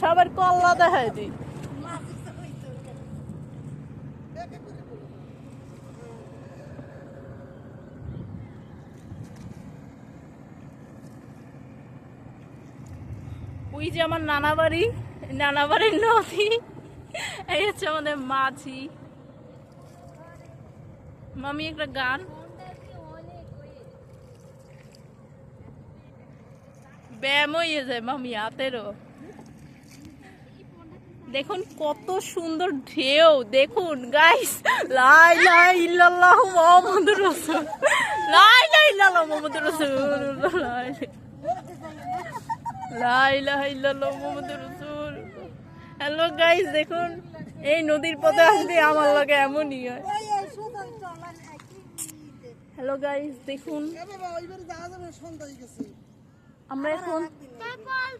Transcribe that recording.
সবার কল্লা দেখায় দিই। ওই যে আমার নানা বাড়ি নানা বাড়ির নদী, এই হচ্ছে আমাদের মাঝি। মামি, একটা গান। ব্যায়াম হয়ে যায় মামি, হাতেরও। দেখুন কত সুন্দর ঢেউ দেখুন গাইস লাই লাই ইল্লাল্লাহ মুহাম্মাদুর রাসূল লাই লাই ইল্লাল্লাহ মুহাম্মাদুর রাসূল লাই লাই ইল্লাল্লাহ মুহাম্মাদুর রাসূল। হ্যালো গাইস দেখুন এই নদীর পথে আসলে আমার লাগে এমনই হয়। হ্যালো গাইস দেখুন। আমরা এখন তারপর